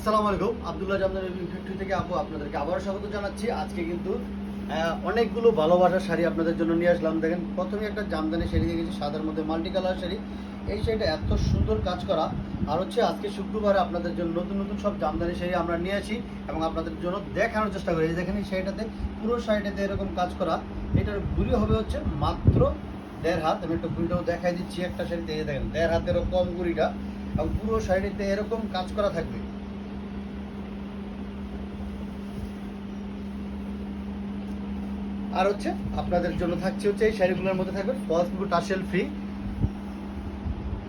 আসসালামু আলাইকুম। আব্দুল্লাহ জামদানি ফ্যাক্টরি থেকে আপু, আপনাদেরকে আবারও স্বাগত জানাচ্ছি। আজকে কিন্তু অনেকগুলো ভালোবাসার শাড়ি আপনাদের জন্য নিয়ে আসলাম। দেখেন, প্রথমে একটা জামদানি শাড়ি দেখেছি সাদার মধ্যে মাল্টি কালার শাড়ি। এই শাড়িটা এত সুন্দর কাজ করা। আর হচ্ছে আজকে শুক্রবারে আপনাদের জন্য নতুন নতুন সব জামদানি শাড়ি আমরা নিয়ে আসি এবং আপনাদের জন্য দেখানোর চেষ্টা করি। দেখেন, এই শাড়িটাতে, পুরো শাড়িটাতে এরকম কাজ করা। এটার ঘুরি হবে হচ্ছে মাত্র দেড় হাত। আমি একটা ঘুরিটাও দেখাই দিচ্ছি একটা শাড়িতে। দেখেন, দেড় হাতেরও কম ঘুরিটা এবং পুরো শাড়িতে এরকম কাজ করা থাকবে। আর হচ্ছে আপনাদের জন্য থাকছে হচ্ছে এই শাড়িগুলোর মধ্যে থাকবে ফলস পিকো টাসেল ফ্রি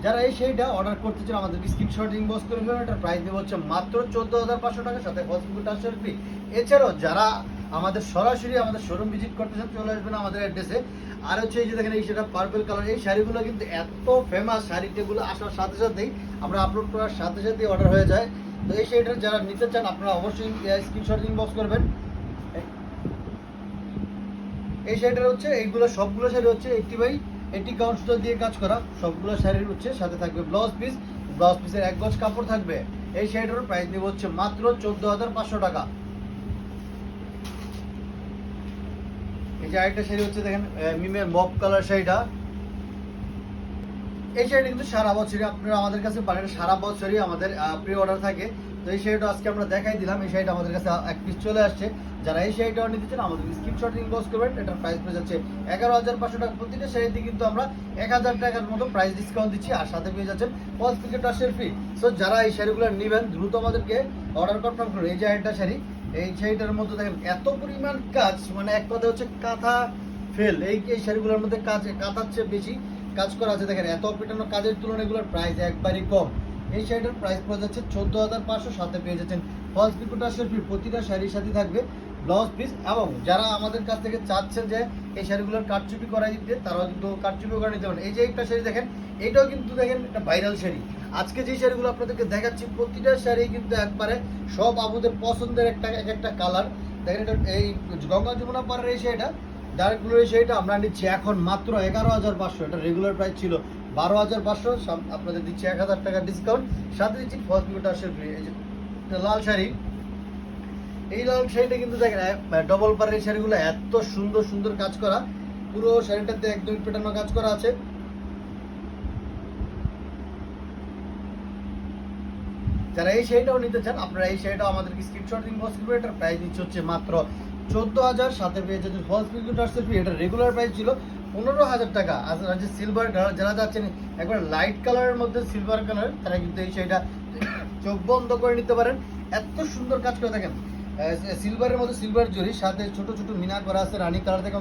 যারা এই শাড়িটা অর্ডার করতে চান আমাদের স্ক্রিনশট ইনবক্স করে ফেলবেন এটার প্রাইস দেবো হচ্ছে মাত্র চোদ্দ হাজার পাঁচশো টাকা, সাথে ফলস পিকো টাসেল ফ্রি এছাড়াও যারা আমাদের সরাসরি আমাদের শোরুম ভিজিট করতে চান, চলে আসবেন আমাদের অ্যাড্রেসে আর হচ্ছে এই যে দেখেন, এই সেটা পার্পল কালার এই শাড়িগুলো কিন্তু এত ফেমাস শাড়িগুলো আসার সাথে সাথেই আমরা আপলোড করার সাথে সাথেই অর্ডার হয়ে যায়। তো এই শাড়িটা যারা নিতে চান, আপনারা অবশ্যই স্ক্রিনশট ইনবক্স করবেন। এই শাড়িটার হচ্ছে, এইগুলো সবগুলো শাড়ি হচ্ছে এইটি বাই এইটি কাউন্ট সুতো দিয়ে কাজ করা। সবগুলো শাড়ির হচ্ছে, সাথে থাকবে ব্লাউজ পিস ব্লাউজ পিসের এক গজ কাপড় থাকবে। এই শাড়িটার প্রাইস নেব হচ্ছে মাত্র চোদ্দ হাজার পাঁচশো টাকা। এই যে আরেকটা শাড়ি হচ্ছে দেখেন মিমের মপ কালার শাড়িটা এই শাড়িটা কিন্তু সারা বছরই আপনারা আমাদের কাছে পারেন, সারা বছরই আমাদের প্রি অর্ডার থাকে। তো এই শাড়িটা আজকে আমরা দেখাই দিলাম। এই শাড়িটা আমাদের কাছে এক পিস চলে আসছে। যারা এই শাড়িটা নিতে চান, আমাদের স্ক্রিনশট ইনবক্স করবেন। এটার প্রাইস পেয়ে যাচ্ছে এগারো হাজার পাঁচশো টাকা প্রতিটা শাড়িতে কিন্তু আমরা এক হাজার টাকার মতো প্রাইস ডিসকাউন্ট দিচ্ছি আর সাথে পেয়ে যাচ্ছেন ফলস পিকেট টাসের ফ্রি সো যারা এই শাড়িগুলো নেবেন, দ্রুত আমাদেরকে অর্ডার কনফার্ম করুন। এই যে একটা শাড়ি এই শাড়িটার মধ্যে দেখেন এত পরিমাণ কাজ মানে এক কথা হচ্ছে কাঁথা ফেল এই এই শাড়িগুলোর মধ্যে কাজ, কাঁথার চেয়ে বেশি কাজ করা আছে। দেখেন এত পেটানো কাজের তুলনায় এগুলোর প্রাইস একবারই কম। এই শাড়িটার প্রাইস পড়ে যাচ্ছে চোদ্দ হাজার পাঁচশো, সাথে পেয়ে যাচ্ছেন ফলস পিকুটাসের ফ্রি প্রতিটা শাড়ির সাথে থাকবে ব্লাউজ পিস এবং যারা আমাদের কাছ থেকে চাচ্ছেন যে এই শাড়িগুলোর কারচুপি করাই দিতে, তারাও কিন্তু কারচুপি করে নিতে পারেন। এই যে একটা শাড়ি দেখেন, এটাও কিন্তু দেখেন একটা ভাইরাল শাড়ি। আজকে যে শাড়িগুলো আপনাদেরকে দেখাচ্ছি, প্রতিটা শাড়ি কিন্তু একবারে সব আবুদের পছন্দের একটা, এক একটা কালার দেখেন এটা, এই গঙ্গা যমুনা পাড়ের এই শাড়িটা ডার্ক ব্লু এই শাড়িটা আমরা নিচ্ছি এখন মাত্র এগারো হাজার পাঁচশো। এটা রেগুলার প্রাইস ছিল বারো হাজার পাঁচশো আপনাদের দিচ্ছি এক হাজার টাকা ডিসকাউন্ট সাথে দিচ্ছি ফার্স্ট যে লাল শাড়ি। এই লাল শাড়িটা কিন্তু দেখেন ডবল পারের শাড়িগুলো এত সুন্দর সুন্দর কাজ করা। পুরো শাড়িটাতে একদম পেটানো কাজ করা আছে। যারা এই শাড়িটাও নিতে চান, আপনারা এই শাড়িটাও আমাদেরকে স্ক্রিনশট ইনবক্স করবেন। এটার প্রাইস দিচ্ছে হচ্ছে মাত্র চোদ্দ হাজার। সাথে পেয়ে যাচ্ছে ফি এটা রেগুলার প্রাইস ছিল। পনেরো হাজার টাকা। আর যে সিলভার কালার যারা যাচ্ছেন, একবার লাইট কালারের মধ্যে সিলভার কালার তারা কিন্তু এই শাড়িটা চোখ বন্ধ করে নিতে পারেন। এত সুন্দর কাজ করে থাকেন সিলভারের মধ্যে সিলভার জরি, সাথে ছোট ছোট মিনা করা আছে, রানী কালার থেকে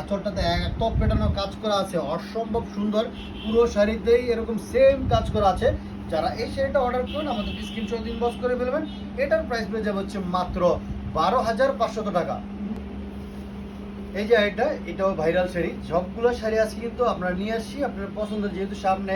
আঁচলটাতে এত পেটানো কাজ করা আছে। অসম্ভব সুন্দর। পুরো শাড়িতেই এরকম সেম কাজ করা আছে। যারা এই শাড়িটা অর্ডার করুন আমাদের স্ক্রিনশট ইনবক্স করে ফেলবেন। এটার প্রাইস পেয়ে যাবে হচ্ছে মাত্র বারো হাজার পাঁচশত টাকা। এই যে এটা, এটাও ভাইরাল শাড়ি সবগুলো শাড়ি আছে কিন্তু আপনারা নিয়ে আসছি। আপনার পছন্দ যেহেতু সামনে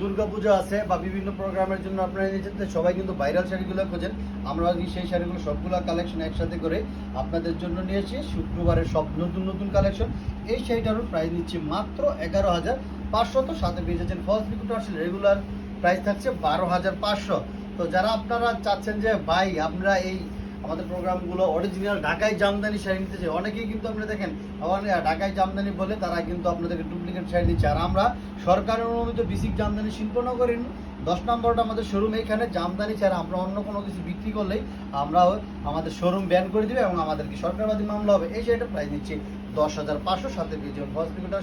দুর্গা পুজো আছে বা বিভিন্ন প্রোগ্রামের জন্য আপনারা নিয়ে যেতে, সবাই কিন্তু ভাইরাল শাড়িগুলো খোঁজেন। আমরা সেই শাড়িগুলো সবগুলো কালেকশন একসাথে করে আপনাদের জন্য নিয়ে এসেছি শুক্রবারের সব নতুন নতুন কালেকশন এই শাড়িটারও প্রাইস নিচ্ছি মাত্র এগারো হাজার পাঁচশো। তো সাথে পেয়ে যাচ্ছেন ফলস বিকুটার রেগুলার প্রাইস থাকছে বারো হাজার পাঁচশো। তো যারা আপনারা চাচ্ছেন যে, ভাই, আমরা এই আমাদের প্রোগ্রামগুলো অরিজিনাল ঢাকায় জামদানি শাড়ি নিতে চাই। অনেকেই কিন্তু আপনি দেখেন আমার ঢাকায় জামদানি বলে তারা কিন্তু আপনাদেরকে ডুপ্লিকেট শাড়ি দিচ্ছে। আর আমরা সরকারের অনুমোদিত বেসিক জামদানি শিল্পনগরীর দশ নম্বরটা আমাদের শোরুম এইখানে জামদানি ছাড়া আমরা অন্য কোনো কিছু বিক্রি করলেই আমরা আমাদের শোরুম ব্যান করে দিবে এবং আমাদেরকে সরকারবাদী মামলা হবে। এই শাড়িটা প্রাইস নিচ্ছে দশ হাজার পাঁচশো সাথে হসপিটাল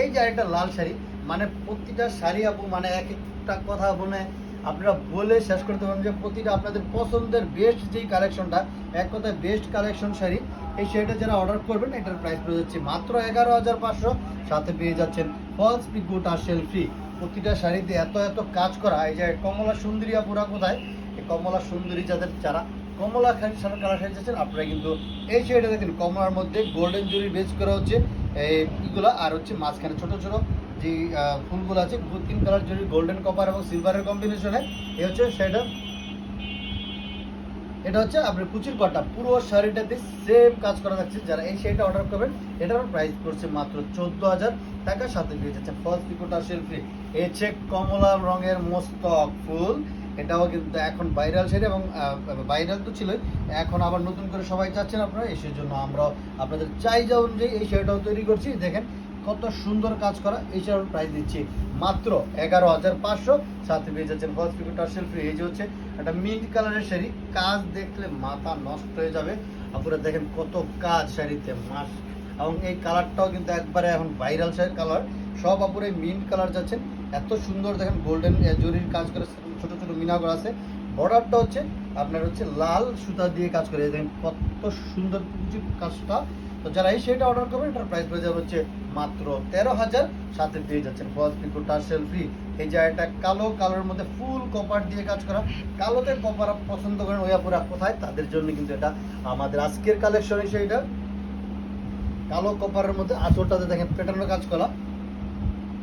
এই যে একটা লাল শাড়ি মানে প্রতিটা শাড়ি আপু মানে এক একটা কথা বলে আপনারা বলে শেষ করতে পারেন যে প্রতিটা আপনাদের পছন্দের বেস্ট যেই কালেকশনটা এক কথায় বেস্ট কালেকশন শাড়ি, এই শাড়িটা যারা অর্ডার করবেন, এটার প্রাইস পড়ে যাচ্ছে মাত্র এগারো হাজার পাঁচশো, সাথে পেয়ে যাচ্ছেন ফলস পিকু টার্সেল সেলফি প্রতিটা শাড়িতে এত এত কাজ করা, এই যে কমলা সুন্দরী আপুরা কোথায়? এই কমলা সুন্দরী যাদের যারা কমলা খান কালার শাড়ি চাচ্ছেন, আপনারা কিন্তু এই শাড়িটা দেখেন, কমলার মধ্যে গোল্ডেন জুরি বেচ করা হচ্ছে, এই ইগুলো আর হচ্ছে মাঝখানে ছোট ছোট যে ফুলগুলো আছে তিন কালার জুড়ি গোল্ডেন কপার এবং সিলভারের কম্বিনেশনে এ হচ্ছে সেটা, এটা হচ্ছে আপনার কুচির কটা পুরো শাড়িটাতে সেম কাজ করা থাকছে। যারা এই শাড়িটা অর্ডার করবেন, এটার প্রাইস পড়ছে মাত্র চোদ্দ হাজার টাকার সাথে পেয়ে যাচ্ছে ফার্স্ট পিকোটা সেলফি এছে কমলা রঙের মস্তক ফুল। এটাও কিন্তু এখন ভাইরাল শাড়ি এবং ভাইরাল তো ছিলই। এখন আবার নতুন করে সবাই চাচ্ছেন আপনারা, এই জন্য আমরা আপনাদের চাই চাহিদা অনুযায়ী এই শাড়িটাও তৈরি করছি। দেখেন কত সুন্দর কাজ করা, এই শাড়ির প্রাইস দিচ্ছি। মাত্র এগারো হাজার পাঁচশো। সাথে পেয়ে যাচ্ছেন ফার্স্ট পিকো টার্সেল ফ্রি এই যে হচ্ছে একটা মিন্ট কালারের শাড়ি। কাজ দেখলে মাথা নষ্ট হয়ে যাবে। আপনারা দেখেন কত কাজ শাড়িতে, মাস। এবং এই কালারটাও কিন্তু একবারে এখন ভাইরাল শাড়ির কালার সব আপুরে মিন্ট কালার যাচ্ছেন। এত সুন্দর দেখেন গোল্ডেন জরির কাজ করে ছোটো ছোটো মিনা করা আছে। বর্ডারটা হচ্ছে আপনার হচ্ছে লাল সুতা দিয়ে কাজ করে। দেখেন কত সুন্দর কাজটা। তো যারা এই শাড়িটা অর্ডার করবেন, এটার প্রাইস পড়ে যাবে হচ্ছে মাত্র তেরো হাজার। সাথে পেয়ে যাচ্ছেন ফার্স্ট পিকো টার্সেল ফ্রি এই একটা কালো কালোর মধ্যে ফুল কপার দিয়ে কাজ করা। কালোতে কপার পছন্দ করেন ওয়াপুরা কোথায়? তাদের জন্য কিন্তু এটা আমাদের আজকের কালেকশন এই শাড়িটা কালো কপারের মধ্যে আঁচলটাতে দেখেন প্যাটার্নের কাজ করা।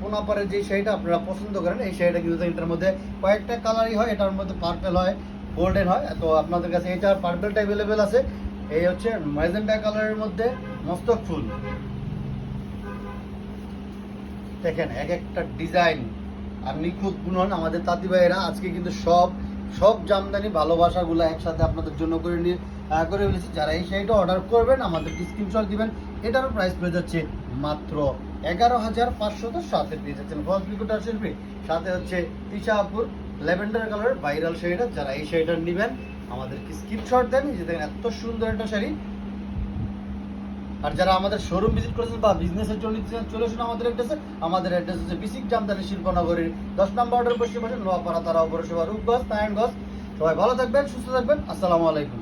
কোনাপারের যে শাড়িটা আপনারা পছন্দ করেন, এই শাড়িটা কিন্তু এটার মধ্যে কয়েকটা কালারই হয়, এটার মধ্যে পার্পেল হয় গোল্ডেন হয়। তো আপনাদের কাছে এটা পার্পেলটা অ্যাভেলেবেল আছে এই হচ্ছে ম্যাজেন্টা কালারের মধ্যে মস্তক ফুল। দেখেন, এক একটা ডিজাইন আর নিখুঁত গুণন আমাদের তাঁতি ভাইয়েরা আজকে কিন্তু সব সব জামদানি ভালোবাসাগুলো একসাথে আপনাদের জন্য করে নিয়ে করে ফেলেছি। যারা এই শাড়িটা অর্ডার করবেন আমাদের স্ক্রিনশট দিবেন, এটারও প্রাইস পেয়ে যাচ্ছে মাত্র এগারো হাজার পাঁচশো তো সাথে পেয়ে যাচ্ছেন ফলস পিকুটার শিল্পী। সাথে হচ্ছে তিশাপুর ল্যাভেন্ডার কালারের ভাইরাল শাড়িটা, যারা এই শাড়িটা নেবেন আমাদেরকে স্ক্রিনশট দেন। যে দেখেন এত সুন্দর একটা শাড়ি। আর যারা আমাদের শোরুম ভিজিট করেছেন বা বিজনেসের জন্য চলে আসুন আমাদের অ্যাড্রেসে আমাদের অ্যাড্রেস হচ্ছে বিসিক জামদানি শিল্পনগরীর দশ নম্বর অর্ডার বসে পাশেন নোয়াপাড়া তারা পৌরসভা রূপগঞ্জ, নারায়ণগঞ্জ। সবাই ভালো থাকবেন, সুস্থ থাকবেন। আসসালামু আলাইকুম।